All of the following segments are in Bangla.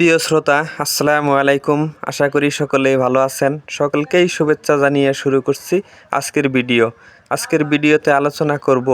প্রিয় শ্রোতা, আসসালামু আলাইকুম। আশা করি সকলেই ভালো আছেন। সকলকেই শুভেচ্ছা জানিয়ে শুরু করছি আজকের ভিডিও। আজকের ভিডিওতে আলোচনা করব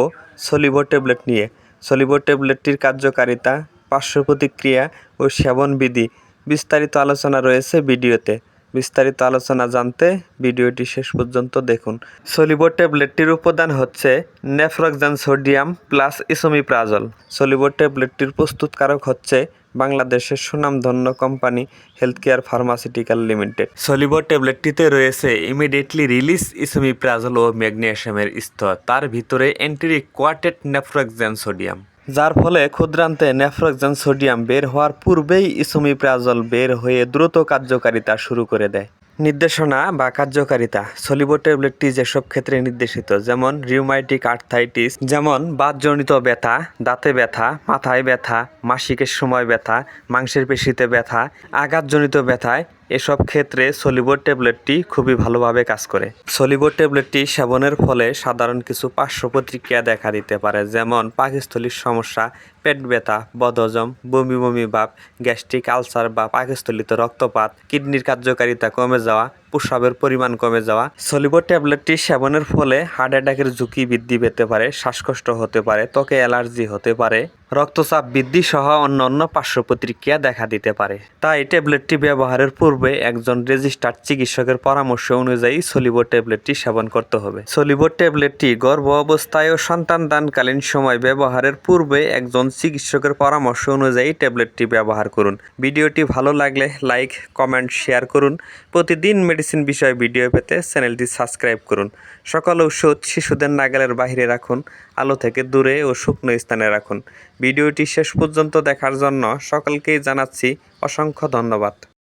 সলিভো ট্যাবলেট নিয়ে। সলিভো ট্যাবলেটটির কার্যকারিতা, পার্শ্ব প্রতিক্রিয়া ও সেবন বিধি বিস্তারিত আলোচনা রয়েছে ভিডিওতে। বিস্তারিত আলোচনা জানতে ভিডিওটি শেষ পর্যন্ত দেখুন। সলিভো ট্যাবলেটটির উপাদান হচ্ছে নেফ্রক্সান সোডিয়াম প্লাস ইসোমিপ্রাজল। সলিভো ট্যাবলেটটির প্রস্তুতকারক হচ্ছে বাংলাদেশের সুনামধন্য company health care pharmaceutical limited. Solivo ট্যাবলেটটিতে রয়েছে ইমিডিয়েটলি রিলিজ ইসোমিপ্রাজল ও ম্যাগনেশিয়ামের স্তর। তার ভিতরে এন্ট্রি কোয়াটেড নেফ্রক্সান সোডিয়াম। যার ফলে ক্ষুদ্রান্তে নেফ্রক্সান সোডিয়াম বের হওয়ার পূর্বেই ইসোমিপ্রাজল বের হয়ে দ্রুত কার্যকারিতা শুরু করে দেয়। নির্দেশনা বা কার্যকারিতা সলিভো ট্যাবলেটটি যেসব ক্ষেত্রে নির্দেশিত, যেমন রিউমাইটিক আর্থাইটিস, যেমন বাতজনিত ব্যথা, দাঁতে ব্যথা, মাথায় ব্যথা, মাসিকের সময় ব্যথা, মাংসের পেশিতে ব্যথা, আঘাতজনিত ব্যথায় এসব ক্ষেত্রে সলিবোর ট্যাবলেটটি খুবই ভালোভাবে কাজ করে। সলিবোর ট্যাবলেটটি সেবনের ফলে সাধারণ কিছু পার্শ্ব প্রতিক্রিয়া দেখা দিতে পারে, যেমন পাকস্থলীর সমস্যা, পেট ব্যথা, বদহজম, বমি বমি ভাব, গ্যাস্ট্রিক আলসার বা পাকস্থলিতে রক্তপাত, কিডনির কার্যকারিতা কমে যাওয়া প্রস্রাবের পরিমাণ কমে যাওয়া। সলিভো ট্যাবলেটটি সেবনের ফলে হার্ট অ্যাটাকের ঝুঁকি বৃদ্ধি পেতে পারে, শ্বাসকষ্ট হতে পারে, ত্বকে অ্যালার্জি হতে পারে, রক্তচাপ বৃদ্ধি সহ অন্যান্য পার্শ্ব প্রতিক্রিয়া দেখা দিতে পারে। তাই ট্যাবলেটটি ব্যবহারের পূর্বে একজন রেজিস্টার্ড চিকিৎসকের পরামর্শ অনুযায়ী সলিভো ট্যাবলেটটি সেবন করতে হবে। সলিভো ট্যাবলেটটি গর্ভ অবস্থায় ও সন্তান দানকালীন সময় ব্যবহারের পূর্বে একজন চিকিৎসকের পরামর্শ অনুযায়ী ট্যাবলেটটি ব্যবহার করুন। ভিডিওটি ভালো লাগলে লাইক, কমেন্ট, শেয়ার করুন। প্রতিদিন মেডিসিন বিষয়ে ভিডিও পেতে চ্যানেলটি সাবস্ক্রাইব করুন। সকল ঔষধ শিশুদের নাগালের বাহিরে রাখুন, আলো থেকে দূরে ও শুকনো স্থানে রাখুন। ভিডিওটি শেষ পর্যন্ত দেখার জন্য সকলকেই জানাচ্ছি অসংখ্য ধন্যবাদ।